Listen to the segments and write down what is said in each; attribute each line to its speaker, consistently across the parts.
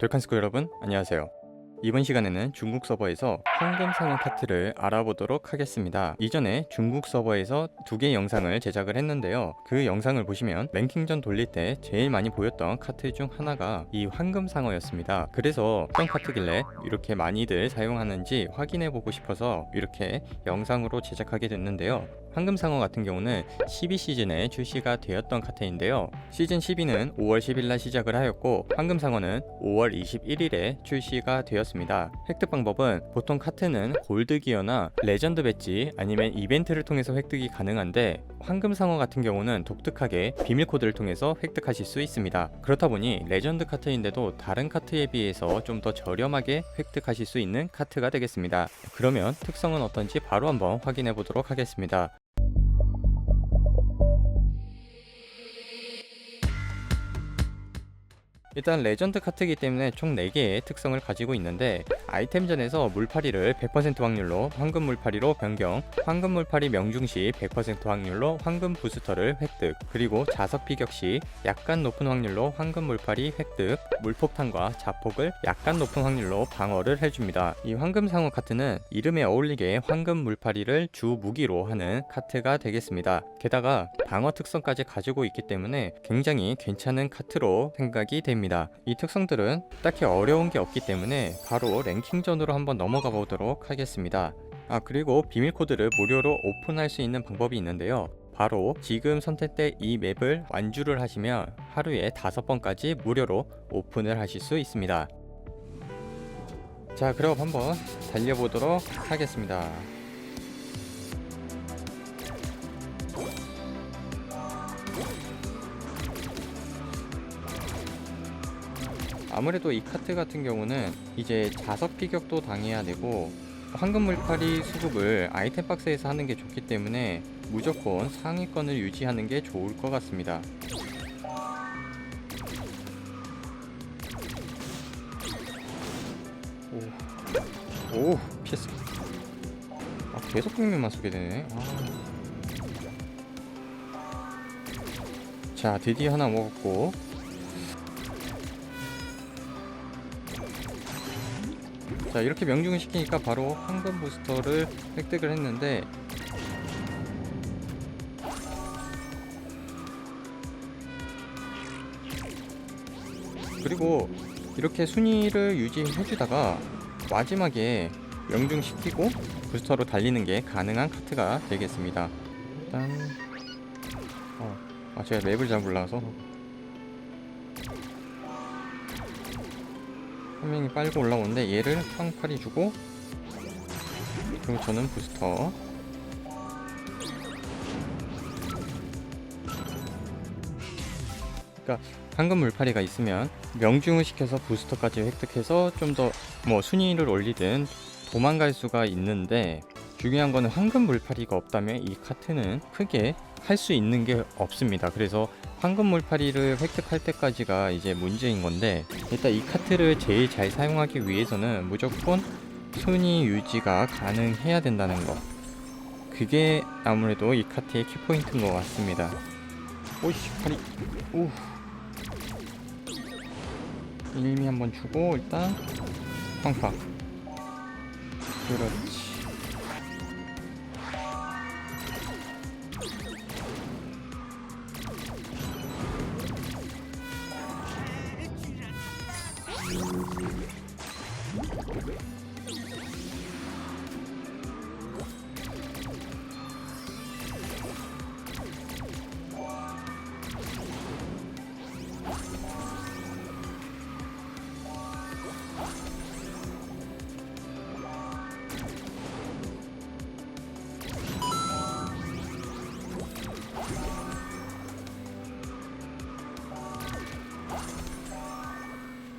Speaker 1: 돌칸스코 여러분 안녕하세요. 이번 시간에는 중국 서버에서 황금 상어 카트를 알아보도록 하겠습니다. 이전에 중국 서버에서 두 개의 영상을 제작을 했는데요. 그 영상을 보시면 랭킹전 돌릴 때 제일 많이 보였던 카트 중 하나가 이 황금 상어였습니다. 그래서 어떤 카트길래 이렇게 많이들 사용하는지 확인해 보고 싶어서 이렇게 영상으로 제작하게 됐는데요. 황금 상어 같은 경우는 12시즌에 출시가 되었던 카트인데요. 시즌 12는 5월 10일 날 시작을 하였고 황금 상어는 5월 21일에 출시가 되었습니다. 획득 방법은 보통 카트는 골드 기어나 레전드 배지 아니면 이벤트를 통해서 획득이 가능한데 황금 상어 같은 경우는 독특하게 비밀 코드를 통해서 획득하실 수 있습니다. 그렇다 보니 레전드 카트인데도 다른 카트에 비해서 좀 더 저렴하게 획득하실 수 있는 카트가 되겠습니다. 그러면 특성은 어떤지 바로 한번 확인해 보도록 하겠습니다. 일단 레전드 카트이기 때문에 총 4개의 특성을 가지고 있는데 아이템전에서 물파리를 100% 확률로 황금 물파리로 변경 황금 물파리 명중 시 100% 확률로 황금 부스터를 획득 그리고 자석 피격 시 약간 높은 확률로 황금 물파리 획득 물폭탄과 자폭을 약간 높은 확률로 방어를 해줍니다. 이 황금 상어 카트는 이름에 어울리게 황금 물파리를 주 무기로 하는 카트가 되겠습니다. 게다가 방어 특성까지 가지고 있기 때문에 굉장히 괜찮은 카트로 생각이 됩니다 이 특성들은 딱히 어려운 게 없기 때문에 바로 랭킹전으로 한번 넘어가 보도록 하겠습니다. 아 그리고 비밀 코드를 무료로 오픈할 수 있는 방법이 있는데요. 바로 지금 선택된 이 맵을 완주를 하시면 하루에 다섯 번까지 무료로 오픈을 하실 수 있습니다. 자 그럼 한번 달려보도록 하겠습니다. 아무래도 이 카트 같은 경우는 이제 자석 피격도 당해야 되고 황금 물파리 수급을 아이템 박스에서 하는 게 좋기 때문에 무조건 상위권을 유지하는 게 좋을 것 같습니다. 오, 오 피했어. 아 계속 빙면만 쏘게 되네. 아. 자 드디어 하나 먹었고 자 이렇게 명중을 시키니까 바로 황금 부스터를 획득을 했는데 그리고 이렇게 순위를 유지해주다가 마지막에 명중시키고 부스터로 달리는 게 가능한 카트가 되겠습니다. 일단 어, 아 제가 맵을 잘 몰라서 한 명이 빨고 올라오는데 얘를 황팔이 주고 그리고 저는 부스터. 그러니까 황금 물파리가 있으면 명중을 시켜서 부스터까지 획득해서 좀 더 뭐 순위를 올리든 도망갈 수가 있는데 중요한 거는 황금 물파리가 없다면 이 카트는 크게 할 수 있는 게 없습니다. 그래서 황금 물파리를 획득할 때까지가 이제 문제인 건데 일단 이 카트를 제일 잘 사용하기 위해서는 무조건 순위 유지가 가능해야 된다는 거. 그게 아무래도 이 카트의 키포인트인 것 같습니다. 오이씨 파리 오 일미 한번 주고 일단 팡팡 그렇지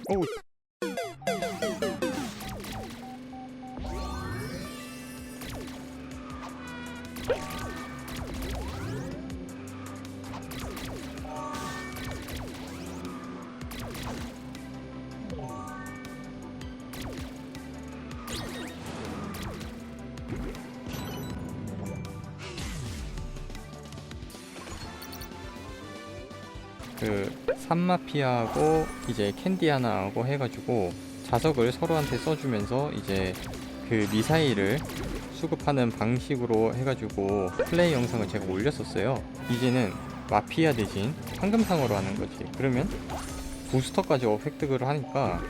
Speaker 1: 오 그 산마피아하고 이제 캔디 하나하고 해가지고 자석을 서로한테 써주면서 이제 그 미사일을 수급하는 방식으로 해가지고 플레이 영상을 제가 올렸었어요. 이제는 마피아 대신 황금상어로 하는 거지. 그러면 부스터까지 획득을 하니까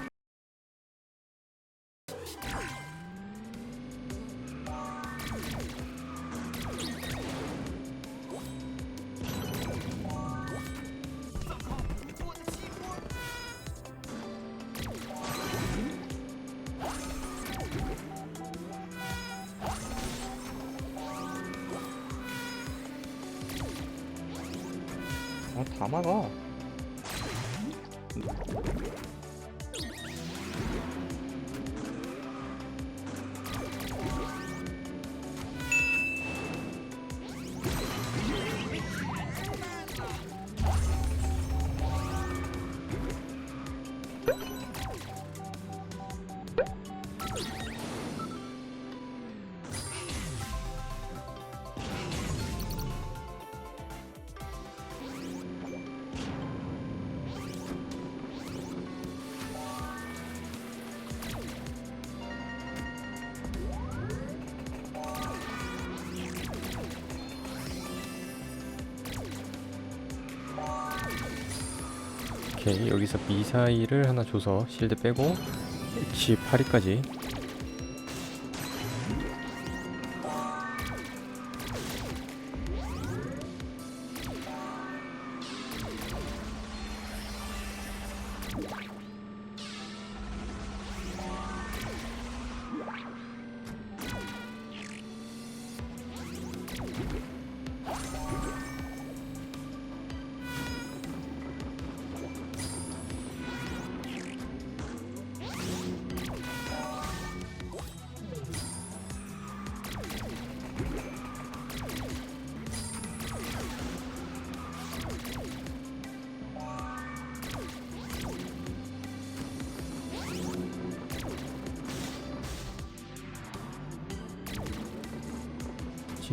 Speaker 1: 어, 다 막아. 오케이 여기서 미사일을 하나 줘서 실드 빼고 18위까지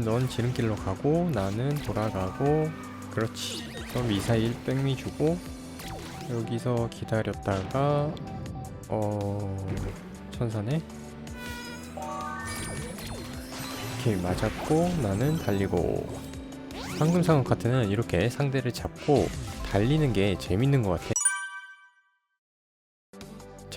Speaker 1: 넌 지름길로 가고 나는 돌아가고 그렇지. 그럼 미사일 백미 주고 여기서 기다렸다가 어 천사네 오케이 맞았고 나는 달리고. 황금상어 카트는 이렇게 상대를 잡고 달리는 게 재밌는 것 같아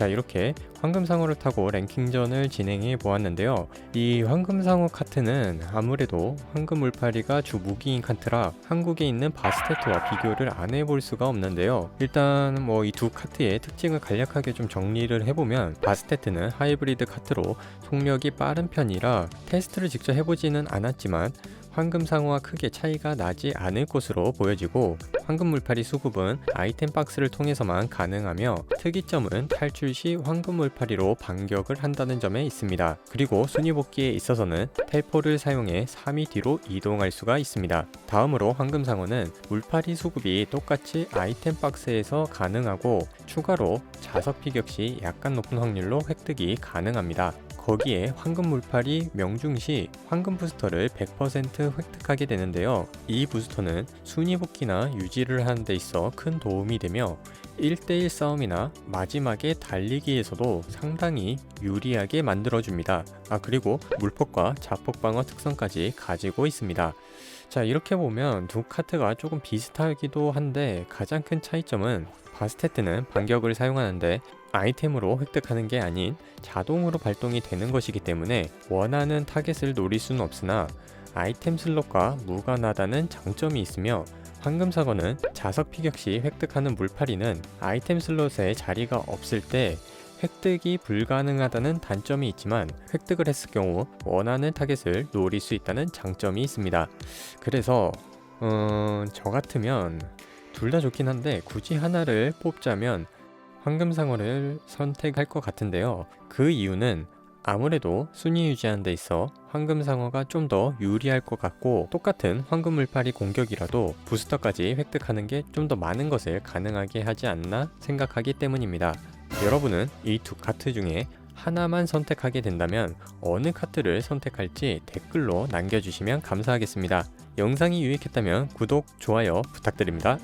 Speaker 1: 자 이렇게 황금상어를 타고 랭킹전을 진행해 보았는데요. 이 황금상어 카트는 아무래도 황금 울파리가 주 무기인 카트라 한국에 있는 바스테트와 비교를 안 해볼 수가 없는데요. 일단 뭐 이 두 카트의 특징을 간략하게 좀 정리를 해보면 바스테트는 하이브리드 카트로 속력이 빠른 편이라 테스트를 직접 해보지는 않았지만 황금상어와 크게 차이가 나지 않을 것으로 보여지고 황금물파리 수급은 아이템 박스를 통해서만 가능하며 특이점은 탈출 시 황금물파리로 반격을 한다는 점에 있습니다. 그리고 순위 복귀에 있어서는 텔포를 사용해 3위 뒤로 이동할 수가 있습니다. 다음으로 황금상어는 물파리 수급이 똑같이 아이템 박스에서 가능하고 추가로 자석 피격 시 약간 높은 확률로 획득이 가능합니다. 거기에 황금 물팔이 명중 시 황금 부스터를 100% 획득하게 되는데요. 이 부스터는 순위 복귀나 유지를 하는 데 있어 큰 도움이 되며 1대1 싸움이나 마지막에 달리기에서도 상당히 유리하게 만들어줍니다. 아, 그리고 물폭과 자폭 방어 특성까지 가지고 있습니다. 자, 이렇게 보면 두 카트가 조금 비슷하기도 한데 가장 큰 차이점은 바스테트는 반격을 사용하는데 아이템으로 획득하는 게 아닌 자동으로 발동이 되는 것이기 때문에 원하는 타겟을 노릴 수는 없으나 아이템 슬롯과 무관하다는 장점이 있으며 황금사과는 자석 피격 시 획득하는 물파리는 아이템 슬롯에 자리가 없을 때 획득이 불가능하다는 단점이 있지만 획득을 했을 경우 원하는 타겟을 노릴 수 있다는 장점이 있습니다. 그래서 음, 저 같으면 둘 다 좋긴 한데 굳이 하나를 뽑자면 황금상어를 선택할 것 같은데요. 그 이유는 아무래도 순위 유지하는 데 있어 황금상어가 좀 더 유리할 것 같고 똑같은 황금물파리 공격이라도 부스터까지 획득하는 게 좀 더 많은 것을 가능하게 하지 않나 생각하기 때문입니다. 여러분은 이 두 카트 중에 하나만 선택하게 된다면 어느 카트를 선택할지 댓글로 남겨주시면 감사하겠습니다. 영상이 유익했다면 구독, 좋아요 부탁드립니다.